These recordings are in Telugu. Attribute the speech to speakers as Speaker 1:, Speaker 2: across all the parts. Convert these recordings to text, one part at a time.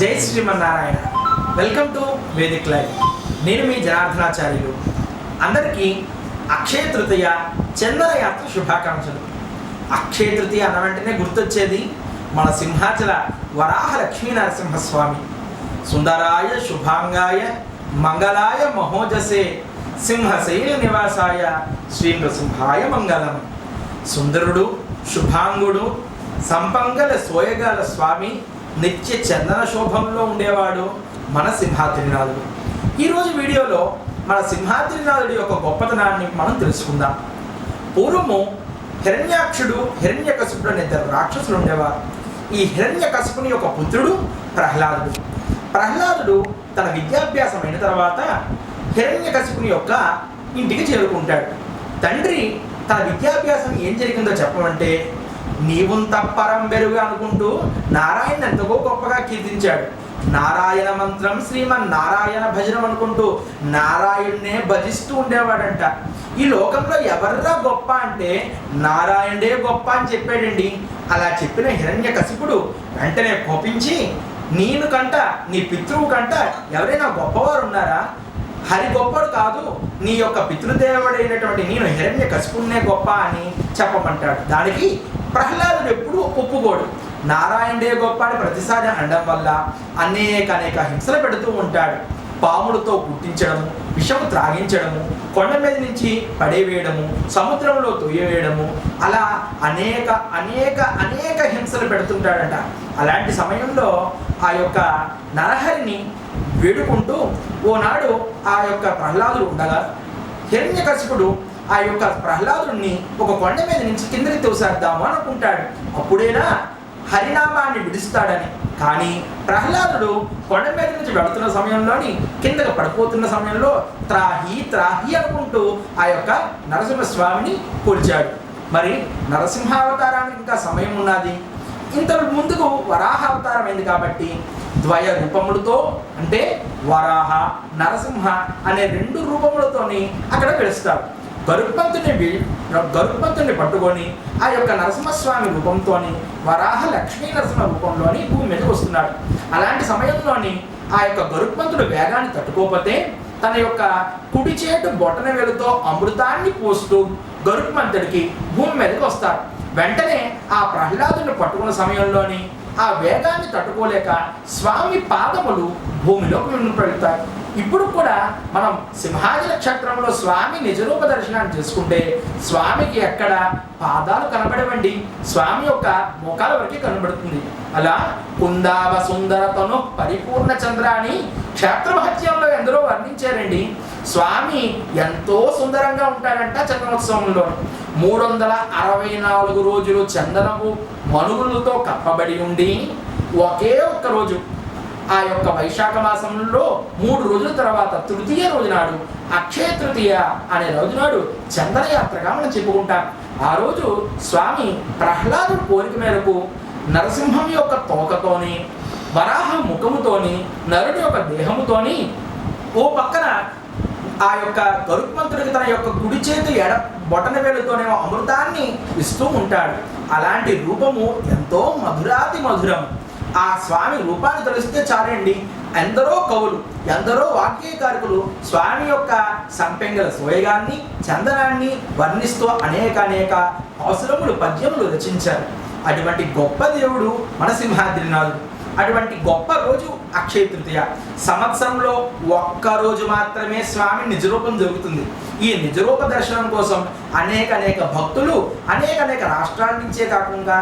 Speaker 1: జై Srimannarayana. Welcome to Vedic live నేను మీ జనార్దనాచార్యులు. అందరికీ అక్షయ తృతీయ చందన శుభాకాంక్షలు. అక్షయ తృతీయ అన్న వెంటనే గుర్తొచ్చేది మన సింహాచల వరాహ లక్ష్మీ నరసింహస్వామి. సుందరాయ శుభాంగాయ మంగళాయ మహోజసే సింహశైల నివాసాయ శ్రీ నృసింహాయ మంగళం. సుందరుడు శుభాంగుడు సంపంగల సోయగాల స్వామి నిత్య చందన శోభంలో ఉండేవాడు మన సింహాద్రినాథుడు. ఈరోజు వీడియోలో మన సింహాద్రినాథుడి యొక్క గొప్పతనాన్ని మనం తెలుసుకుందాం. పూర్వము హిరణ్యాక్షుడు హిరణ్యకశిపుడు అనే ఇద్దరు రాక్షసులు ఉండేవారు. ఈ హిరణ్యకశిపుని యొక్క పుత్రుడు ప్రహ్లాదుడు. ప్రహ్లాదుడు తన విద్యాభ్యాసం అయిన తర్వాత హిరణ్యకశిపుని యొక్క ఇంటికి చేరుకుంటాడు. తండ్రి తన విద్యాభ్యాసం ఏం జరిగిందో చెప్పమంటే నీవుంత పరం బెరుగు అనుకుంటూ నారాయణ ఎంతగో గొప్పగా కీర్తించాడు. నారాయణ మంత్రం శ్రీమన్ నారాయణ భజనం అనుకుంటూ నారాయణ్ణే భజిస్తూ ఉండేవాడంట. ఈ లోకంలో ఎవర్రా గొప్ప అంటే నారాయణే గొప్ప అని చెప్పాడండి. అలా చెప్పిన హిరణ్య కసిపుడు వెంటనే కోపించి నేను కంట నీ పితృవు కంట ఎవరైనా గొప్పవారు ఉన్నారా? హరి గొప్పడు కాదు నీ యొక్క పితృదేవుడైనటువంటి నేను హిరణ్య కసిపుణ్ణే గొప్ప అని చెప్పమంటాడు. దానికి ప్రహ్లాదుడు ఎప్పుడూ ఒప్పుకోడు. నారాయణుడే గొప్ప అని ప్రతిసారి అనడం వల్ల అనేక అనేక హింసలు పెడుతూ ఉంటాడు. పాములతో పుట్టించడము విషము త్రాగించడము కొండ మీద నుంచి పడేవేయడము సముద్రంలో తొయ్యవేయడము అలా అనేక అనేక అనేక హింసలు పెడుతుంటాడట. అలాంటి సమయంలో ఆ యొక్క నరహరిని వేడుకుంటూ ఓనాడు ఆ యొక్క ప్రహ్లాదులు ఉండగా హిరణ్యకశిపుడు ఆ యొక్క ప్రహ్లాదుడిని ఒక కొండ మీద నుంచి కిందకి తోసేద్దాము అనుకుంటాడు. అప్పుడేనా? హరినామాన్ని విడుస్తాడని కానీ ప్రహ్లాదుడు కొండ మీద నుంచి వెళుతున్న సమయంలోని కిందకు పడిపోతున్న సమయంలో త్రాహి త్రాహి అనుకుంటూ ఆ యొక్క నరసింహస్వామిని కొలిచాడు. మరి నరసింహావతారానికి ఇంకా సమయం ఉన్నది. ఇంత ముందుకు వరాహ అవతారం అయింది కాబట్టి ద్వయ రూపములతో అంటే వరాహ నరసింహ అనే రెండు రూపములతోని అక్కడ పిలుస్తారు. గరుత్మంతుని గరుత్మంతుని పట్టుకొని ఆ యొక్క నరసింహస్వామి రూపంతోని వరాహ లక్ష్మీ నరసింహ రూపంలోని భూమి మీదకి వస్తున్నాడు. అలాంటి సమయంలోని ఆ యొక్క గరుత్మంతుడు వేగాన్ని తట్టుకోకపోతే తన యొక్క కుడి చేటు బొటన వెలుతో అమృతాన్ని పోస్తూ గరుత్మంతుడికి భూమి మీదకి వస్తారు వెంటనే ఆ ప్రహ్లాదుని పట్టుకున్న సమయంలోని ఆ వేగాన్ని తట్టుకోలేక స్వామి పాదములు భూమిలోకి వెళ్తాయి ఇప్పుడు కూడా మనం సింహాది నక్షత్రంలో స్వామి నిజరూప దర్శనాన్ని చేసుకుంటే స్వామికి ఎక్కడ పాదాలు కనబడవండి స్వామి యొక్క ముఖాల వరకు కనబడుతుంది. అలా కుందావ సుందరతను పరిపూర్ణ చంద్ర అని క్షేత్రమహత్యంలో ఎందరో వర్ణించారండి. స్వామి ఎంతో సుందరంగా ఉంటాడంట చంద్రోత్సవంలో మూడు వందల అరవై నాలుగు రోజులు చందనము మనుగులతో కప్పబడి ఉండి ఒకే ఒక్క రోజు ఆ యొక్క వైశాఖ మాసంలో మూడు రోజుల తర్వాత తృతీయ రోజు నాడు అక్షయ తృతీయ అనే రోజు నాడు చందనయాత్రగా మనం చెప్పుకుంటాం. ఆ రోజు స్వామి ప్రహ్లాదుడు కోరిక మేరకు నరసింహం యొక్క తోకతోని వరాహ ముఖముతోని నరుడి యొక్క దేహముతోని ఓ పక్కన ఆ యొక్క గరుత్మంతుడికి తన యొక్క కుడి చేతి ఎడ బొటన వేలుతోనేమో అమృతాన్ని ఇస్తూ ఉంటాడు. అలాంటి రూపము ఎంతో మధురాతి మధురం. ఆ స్వామి రూపాన్ని తెలిస్తే చాలండి. ఎందరో కవులు ఎందరో వాక్యకారకులు స్వామి యొక్క సంపెంగల సోయగాన్ని చందనాన్ని వర్ణిస్తూ అనేక అనేక అవసరములు పద్యములు రచించారు. అటువంటి గొప్ప దేవుడు మన సింహాద్రినాథుడు అటువంటి గొప్ప రోజు అక్షయ తృతీయ. సంవత్సరంలో ఒక్క రోజు మాత్రమే స్వామి నిజరూపం జరుగుతుంది. ఈ నిజరూప దర్శనం కోసం అనేక అనేక భక్తులు అనేక అనేక రాష్ట్రాల నుంచే కాకుండా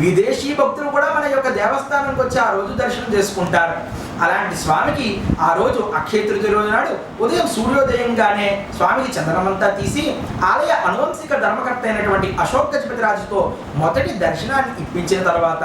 Speaker 1: విదేశీ భక్తులు కూడా మన యొక్క దేవస్థానంకి వచ్చి ఆ రోజు దర్శనం చేసుకుంటారు. అలాంటి స్వామికి ఆ రోజు అక్షయ తృతీయ రోజు నాడు ఉదయం సూర్యోదయంగానే స్వామికి చందనమంతా తీసి ఆలయ అనువంశిక ధర్మకర్త అయినటువంటి అశోక్ గజపతిరాజుతో మొదటి దర్శనాన్ని ఇప్పించిన తర్వాత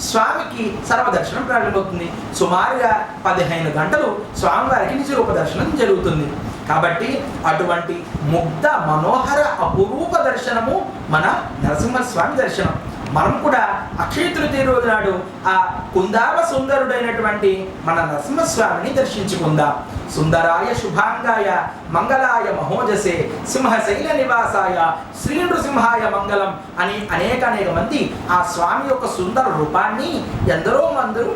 Speaker 1: స్వామికి సర్వదర్శనం ప్రారంభమవుతుంది. సుమారుగా పదిహేను గంటలు స్వామివారికి నిజరూప దర్శనం జరుగుతుంది. కాబట్టి అటువంటి ముగ్ధ మనోహర అపురూప దర్శనము మన నరసింహస్వామి దర్శనం. మనం కూడా అక్షయ తృతీయ రోజు నాడు ఆ కుందావ సుందరుడైనటువంటి మన నరసింహస్వామిని దర్శించుకుందాం. సుందరాయ శుభాంగాయ మంగళాయ మహోజసే సింహశైల నివాసాయ శ్రీ నృసింహాయ మంగళం అని అనేక అనేక మంది ఆ స్వామి యొక్క సుందర రూపాన్ని ఎందరో మందరు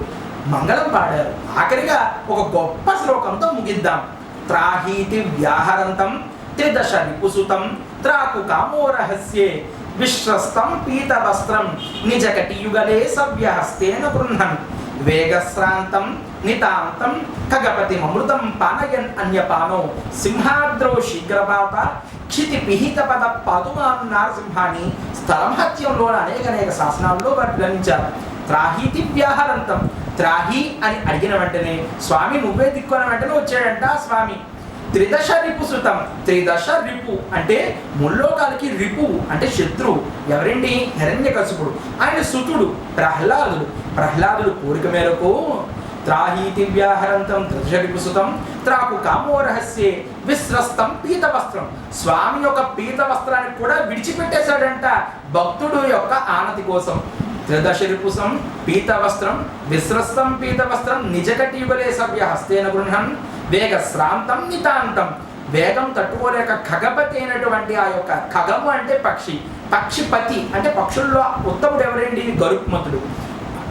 Speaker 1: మంగళం పాడారు. ఆఖరిగా ఒక గొప్ప శ్లోకంతో ముగిద్దాం. త్రాహీతి వ్యాహరంతం త్రిదశ నిపుసుతం త్రాకు కామో రహస్యే విశ్వస్తం పీతవస్త్రం నిజకటియుగలే సవ్యహస్తేన గృహన్ వేగశ్రాంతం నితాంతం ఖగపతి అమృతం పానయన్ అన్యపానో. సింహాద్రో శీఘ్రపాత క్షితి పిహిత పద పదుమాన్ నారసింహాన్ని స్థలమహత్యంలో అనేక అనేక శాసనాల్లో వర్ణించారు త్రాహీతి వ్యాహరంతం త్రాహి అని అడిగిన వెంటనే స్వామి నువ్వే దిక్కున్న వెంటనే వచ్చాడంట స్వామి. త్రిదశ రిపు శృతం త్రిదశ రిపు అంటే ముల్లోకాలకి రిపు అంటే శత్రువు. ఎవరండి? హిరణ్యకశిపుడు ఆయన సుతుడు ప్రహ్లాదుడు. ప్రహ్లాదుడు కోరిక మేరకు త్రాహీతి వ్యాహరంతం త్రిదశ రిపు సుతం. త్రాకు కామో రహస్యే విశ్రస్తం పీత వస్త్రం స్వామి యొక్క పీత వస్త్రాన్ని కూడా విడిచిపెట్టేశాడంట భక్తుడు యొక్క ఆనతి కోసం. త్రిదశ రిపుసం పీతవస్త్రం విశ్రస్తం పీతవస్త్రం నిజకటీవలే సవ్య హస్తేన గృహన్ వేగ శ్రాంతం నితాంతం. వేగం తట్టుకోలేక ఖగపతి అయినటువంటి ఆ యొక్క ఖగము అంటే పక్షి. పక్షిపతి అంటే పక్షుల్లో ఉత్తముడు ఎవరండి? గరుత్మతుడు.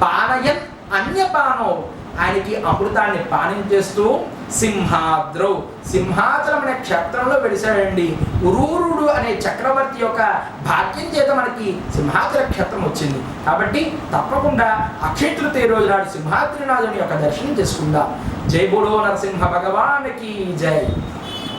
Speaker 1: పానయన్ అన్యపానో. ఆయనకి అమృతాన్ని పానించేస్తూ సింహాద్రౌ. సింహాచలం అనే క్షేత్రంలో వెలిసాడండి ఉరూరుడు అనే చక్రవర్తి యొక్క భాగ్యం చేత మనకి సింహాచల క్షేత్రం వచ్చింది. కాబట్టి తప్పకుండా అక్షయతృతీయ రోజు నాడు సింహాద్రినాథుని యొక్క దర్శనం చేసుకుందాం. జై బోడో నరసింహ భగవానికి జై.